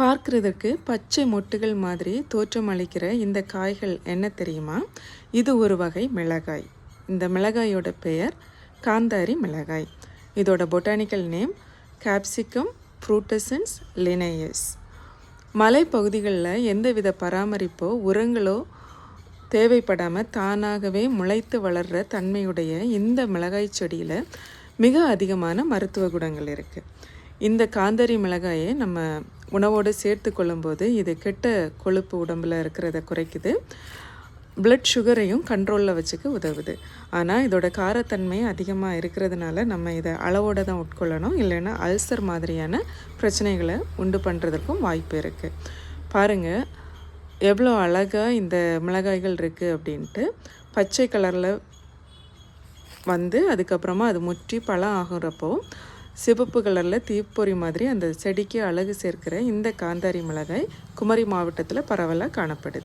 பார்க்கிறதுக்கு பச்சை மொட்டுகள் மாதிரி தோற்றமளிக்கிற இந்த காய்கள் என்ன தெரியுமா? இது ஒரு வகை மிளகாய். இந்த மிளகாயோட பெயர் காந்தாரி மிளகாய். இதோட botanical name capsicum frutescens Linnaeus. மலைப்பகுதிகளில் எந்தவித பராமரிப்போ உரங்களோ தேவைப்படாமல் தானாகவே முளைத்து வளர்கிற தன்மையுடைய இந்த மிளகாய் செடியில் மிக அதிகமான மருத்துவ குணங்கள் இருக்குது இந்த காந்தரி மிளகாயை நம்ம உணவோடு சேர்த்து கொள்ளும்போது இது கெட்ட கொழுப்பு உடம்பில் இருக்கிறத குறைக்குது. பிளட் சுகரையும் கண்ட்ரோலில் வச்சுக்க உதவுது. ஆனால் இதோட காரத்தன்மை அதிகமாக இருக்கிறதுனால நம்ம இதை அளவோடு தான் உட்கொள்ளணும். இல்லைன்னா அல்சர் மாதிரியான பிரச்சனைகளை உண்டு பண்ணுறதுக்கும் வாய்ப்பு இருக்குது பாருங்கள் எவ்வளோ அழகாக இந்த மிளகாய்கள் இருக்குது அப்படின்ட்டு. பச்சை கலரில் வந்து அதுக்கப்புறமா அது முற்றி பழம் ஆகுறப்போ சிவப்பு கலரில் தீப்பொறி மாதிரி அந்த செடிக்கு அழகு சேர்க்கிற இந்த காந்தாரி மிளகாய் குமரி மாவட்டத்தில் பரவலாக காணப்படுது.